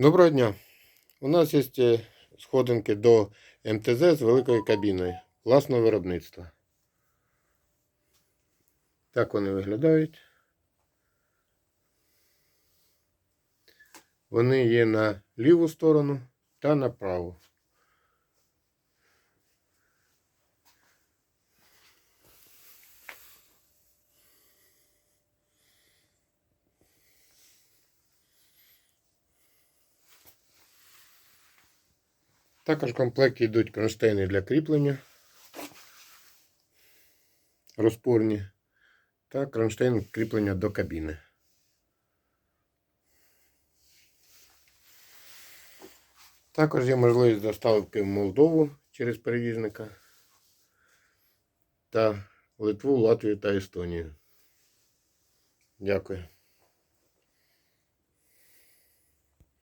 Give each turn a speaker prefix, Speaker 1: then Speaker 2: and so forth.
Speaker 1: Доброго дня. У нас є е, сходинки до МТЗ з великою кабіною власного виробництва. Так вони виглядають. Вони є на ліву сторону та на праву. Також в комплекті йдуть кронштейни для кріплення, розпорні та кронштейн кріплення до кабіни. Також є можливість доставки в Молдову через перевізника та Литву, Латвію та Естонію. Дякую.